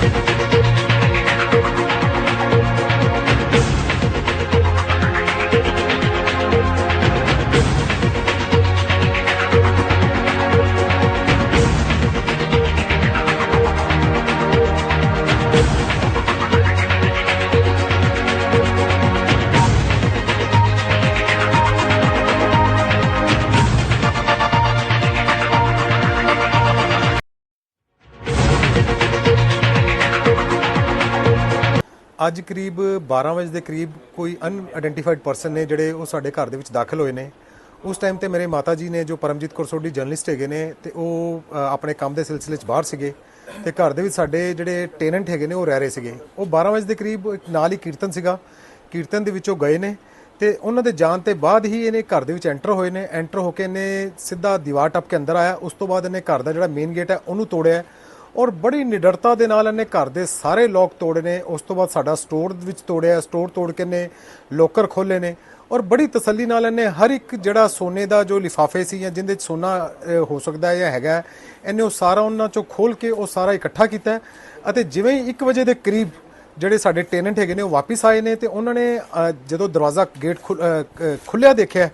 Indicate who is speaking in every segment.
Speaker 1: Thank you. ਅੱਜ ਕਰੀਬ 12 ਵਜੇ ਦੇ ਕਰੀਬ ਕੋਈ ਅਨਆਇਡੈਂਟੀਫਾਈਡ ਪਰਸਨ ਨੇ ਜਿਹੜੇ ਉਹ ਸਾਡੇ ਘਰ ਦੇ ਵਿੱਚ ਦਾਖਲ ਹੋਏ ਨੇ। ਉਸ ਟਾਈਮ ਤੇ ਮੇਰੇ ਮਾਤਾ ਜੀ ਨੇ ਜੋ ਪਰਮਜੀਤ ਕੌਰ ਸੋਢੀ ਜਰਨਲਿਸਟ ਹੈਗੇ ਨੇ ਤੇ ਉਹ ਆਪਣੇ ਕੰਮ ਦੇ ਸਿਲਸਿਲੇ 'ਚ ਬਾਹਰ ਸੀਗੇ ਤੇ ਘਰ ਦੇ ਵਿੱਚ ਸਾਡੇ ਜਿਹੜੇ ਟੈਨੈਂਟ ਹੈਗੇ ਨੇ ਉਹ ਰਹਿ ਰਹੇ ਸੀਗੇ। ਉਹ 12 ਵਜੇ ਦੇ ਕਰੀਬ ਇੱਕ ਨਾਲ ਹੀ ਕੀਰਤਨ ਸੀਗਾ। ਕੀਰਤਨ ਦੇ ਵਿੱਚੋਂ ਗਏ ਨੇ ਤੇ ਉਹਨਾਂ ਦੇ ਜਾਣ ਤੇ ਬਾਅਦ ਹੀ ਇਹਨੇ ਘਰ ਦੇ ਵਿੱਚ ਐਂਟਰ ਹੋਏ ਨੇ। ਐਂਟਰ ਹੋ ਕੇ ਇਹਨੇ ਸਿੱਧਾ ਦੀਵਾਰ ਟੱਪ ਕੇ ਅੰਦਰ ਆਇਆ। ਉਸ ਤੋਂ ਬਾਅਦ ਇਹਨੇ ਘਰ ਦਾ ਜਿਹੜਾ ਮੇਨ ਗੇਟ ਹੈ ਉਹਨੂੰ ਤੋੜਿਆ। ਔਰ ਬੜੀ ਨਿਡਰਤਾ ਦੇ ਨਾਲ ਇਹਨੇ ਘਰ ਦੇ ਸਾਰੇ ਲੋਕ ਤੋੜੇ ਨੇ। ਉਸ ਤੋਂ ਬਾਅਦ ਸਾਡਾ ਸਟੋਰ ਵਿੱਚ ਤੋੜਿਆ, ਸਟੋਰ ਤੋੜ ਕੇ ਨੇ ਲੋਕਰ ਖੋਲੇ ਨੇ ਔਰ ਬੜੀ ਤਸੱਲੀ ਨਾਲ ਇਹਨੇ ਹਰ ਇੱਕ ਜਿਹੜਾ ਸੋਨੇ ਦਾ ਜੋ ਲਿਫਾਫੇ ਸੀ ਜਾਂ ਜਿੰਦੇ 'ਚ ਸੋਨਾ ਹੋ ਸਕਦਾ ਜਾਂ ਹੈਗਾ, ਇਹਨੇ ਉਹ ਸਾਰਾ ਉਹਨਾਂ ਚੋਂ ਖੋਲ ਕੇ ਉਹ ਸਾਰਾ ਇਕੱਠਾ ਕੀਤਾ ਅਤੇ ਜਿਵੇਂ ਹੀ 1 ਵਜੇ ਦੇ ਕਰੀਬ ਜਿਹੜੇ ਸਾਡੇ ਟੈਨੈਂਟ ਹੈਗੇ ਨੇ ਉਹ ਵਾਪਸ ਆਏ ਨੇ ਤੇ ਉਹਨਾਂ ਨੇ ਜਦੋਂ ਦਰਵਾਜ਼ਾ ਗੇਟ ਖੁੱਲਿਆ ਦੇਖਿਆ,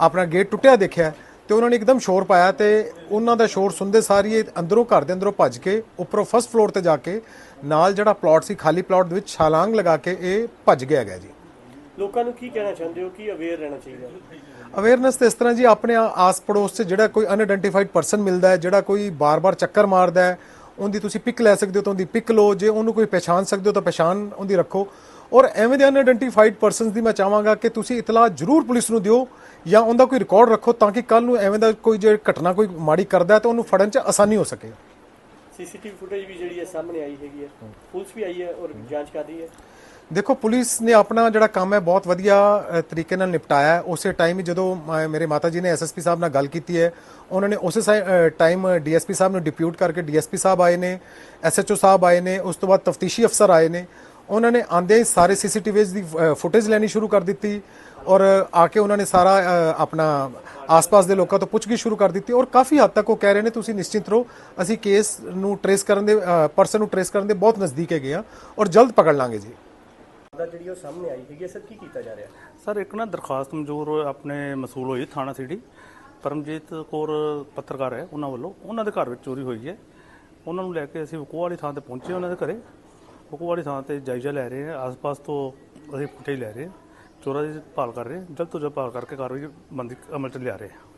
Speaker 1: ਆਪਣਾ ਗੇਟ ਟੁੱਟਿਆ ਦੇਖਿਆ ਤੇ ਉਹਨਾਂ ਨੇ ਇੱਕਦਮ ਸ਼ੋਰ ਪਾਇਆ ਤੇ ਉਹਨਾਂ ਦਾ ਸ਼ੋਰ ਸੁਣਦੇ ਸਾਰੀ ਅੰਦਰੋਂ ਘਰ ਦੇ ਅੰਦਰੋਂ ਭੱਜ ਕੇ ਉੱਪਰੋਂ ਫਸਟ ਫਲੋਰ ਤੇ ਜਾ ਕੇ ਨਾਲ ਜਿਹੜਾ ਪਲਾਟ ਸੀ ਖਾਲੀ ਪਲਾਟ ਦੇ ਵਿੱਚ ਛਾਲਾਂਗ ਲਗਾ ਕੇ ਇਹ ਭੱਜ ਗਿਆ ਗਿਆ ਜੀ।
Speaker 2: ਲੋਕਾਂ ਨੂੰ ਕੀ ਕਹਿਣਾ ਚਾਹੁੰਦੇ ਹੋ? ਕੀ ਅਵੇਅਰ ਰਹਿਣਾ ਚਾਹੀਦਾ?
Speaker 1: ਅਵੇਅਰਨੈਸ ਤੇ ਇਸ ਤਰ੍ਹਾਂ ਜੀ ਆਪਣੇ ਆਸ ਪੜੋਸ 'ਚ ਜਿਹੜਾ ਕੋਈ ਅਨਆਇਡੈਂਟੀਫਾਈਡ ਪਰਸਨ ਮਿਲਦਾ ਹੈ ਜਿਹੜਾ ਕੋਈ ਬਾਰ-ਬਾਰ ਚੱਕਰ ਮਾਰਦਾ ਹੈ ਉਹਦੀ ਤੁਸੀਂ ਪਿਕ ਲੈ ਸਕਦੇ ਹੋ ਤਾਂ ਉਹਦੀ ਪਿਕ ਲਓ ਜੇ ਉਹਨੂੰ ਕੋਈ ਪਛਾਣ ਸਕਦੇ ਹੋ ਤਾਂ ਪਛਾਣ ਉਹਦੀ ਰੱਖੋ। ਔਰ ਐਵੇਂ ਦੇ ਅਨਆਇਡੈਂਟੀਫਾਈਡ ਪਰਸਨਸ ਦੀ ਮੈਂ ਚਾਹਾਂਗਾ ਕਿ ਤੁਸੀਂ ਇਤਲਾਹ ਜ਼ਰੂਰ ਪੁਲਿਸ ਨੂੰ ਦਿਓ ਜਾਂ ਉਹਦਾ ਕੋਈ ਰਿਕਾਰਡ ਰੱਖੋ ਤਾਂ ਕਿ ਕੱਲ ਨੂੰ ਐਵੇਂ ਦਾ ਕੋਈ ਜੇ ਘਟਨਾ ਕੋਈ ਮਾੜੀ ਕਰਦਾ ਤਾਂ ਉਹਨੂੰ ਫੜਨ 'ਚ ਆਸਾਨੀ ਹੋ ਸਕੇ।
Speaker 2: ਸੀਸੀਟੀਵੀ ਫੁਟੇਜ ਵੀ ਜਿਹੜੀ ਹੈ ਸਾਹਮਣੇ ਆਈ ਹੈਗੀ ਹੈ। ਪੁਲਿਸ ਵੀ ਆਈ ਹੈ ਔਰ ਜਾਂਚ ਕਰ ਰਹੀ ਹੈ।
Speaker 1: ਦੇਖੋ ਪੁਲਿਸ ਨੇ ਆਪਣਾ ਜਿਹੜਾ ਕੰਮ ਹੈ ਬਹੁਤ ਵਧੀਆ ਤਰੀਕੇ ਨਾਲ ਨਿਪਟਾਇਆ। ਉਸੇ ਟਾਈਮ ਹੀ ਜਦੋਂ ਮੇਰੇ ਮਾਤਾ ਜੀ ਨੇ ਐਸਐਸਪੀ ਸਾਹਿਬ ਨਾਲ ਗੱਲ ਕੀਤੀ ਹੈ ਉਹਨਾਂ ਨੇ ਉਸੇ ਟਾਈਮ ਡੀਐਸਪੀ ਸਾਹਿਬ ਨੂੰ ਡਿਪਿਊਟ ਕਰਕੇ ਡੀਐਸਪੀ ਸਾਹਿਬ ਆਏ ਨੇ ਐਸਐਚਓ ਸਾਹਿਬ ਆਏ ਨੇ ਉਸ ਤੋਂ ਬਾਅਦ ਤਫਤੀਸ਼ੀ ਅਫਸਰ ਆਏ ਨੇ। ਉਹਨਾਂ ਨੇ ਆਂਦੇ ਹੀ ਸਾਰੇ ਸੀਸੀਟੀਵੀਜ਼ ਦੀ ਫੁਟੇਜ ਲੈਣੀ ਸ਼ੁਰੂ ਕਰ ਦਿੱਤੀ ਔਰ ਆ ਕੇ ਉਹਨਾਂ ਨੇ ਸਾਰਾ ਆਪਣਾ ਆਸ-ਪਾਸ ਦੇ ਲੋਕਾਂ ਤੋਂ ਪੁੱਛਗਿੱਛ ਸ਼ੁਰੂ ਕਰ ਦਿੱਤੀ ਔਰ ਕਾਫੀ ਹੱਦ ਤੱਕ ਉਹ ਕਹਿ ਰਹੇ ਨੇ ਤੁਸੀਂ ਨਿਸ਼ਚਿੰਤ ਰਹੋ ਅਸੀਂ ਕੇਸ ਨੂੰ ਟਰੇਸ ਕਰਨ ਦੇ ਪਰਸਨ ਨੂੰ ਟਰੇਸ ਕਰਨ ਦੇ ਬਹੁਤ ਨਜ਼ਦੀਕ ਹੈਗੇ ਆ ਔਰ ਜਲਦ ਪਕੜ ਲਾਂਗੇ ਜੀ।
Speaker 2: ਦਾ ਜਿਹੜੀ ਉਹ ਸਾਹਮਣੇ ਆਈ ਹੈਗੀ ਹੈ ਸਰ ਕੀ ਕੀਤਾ ਜਾ ਰਿਹਾ?
Speaker 3: ਸਰ ਇੱਕ ਨਾ ਦਰਖਾਸਤ ਮਨਜ਼ੂਰ ਆਪਣੇ ਮਸੂਲ ਹੋਈ ਥਾਣਾ ਸਿਟੀ। ਪਰਮਜੀਤ ਕੌਰ ਪੱਤਰਕਾਰ ਹੈ ਉਹਨਾਂ ਵੱਲੋਂ। ਉਹਨਾਂ ਦੇ ਘਰ ਵਿੱਚ ਚੋਰੀ ਹੋਈ ਹੈ। ਉਹਨਾਂ ਨੂੰ ਲੈ ਕੇ ਅਸੀਂ ਵਕੂਆ ਵਾਲੀ ਥਾਂ ਤੇ ਪਹੁੰਚੇ ਉਹਨਾਂ ਦੇ ਘਰੇ। ਵਕੂਆ ਵਾਲੀ ਥਾਂ ਤੇ ਜਾਇਜ਼ਾ ਲੈ ਰਹੇ ਹਾਂ ਆਸ-ਪਾਸ ਤੋਂ ਅਸੀਂ ਫੁਟੇਜ ਲੈ ਰਹੇ ਹਾਂ, ਚੋਰਾਂ ਦੀ ਭਾਲ ਕਰ ਰਹੇ ਹਾਂ, ਜਲਦ ਤੋਂ ਜਲਦ ਭਾਲ ਕਰਕੇ ਕਾਰਵਾਈ ਬੰਦੀ ਅਮਲ ਚ ਲਿਆ ਰਹੇ ਹਾਂ।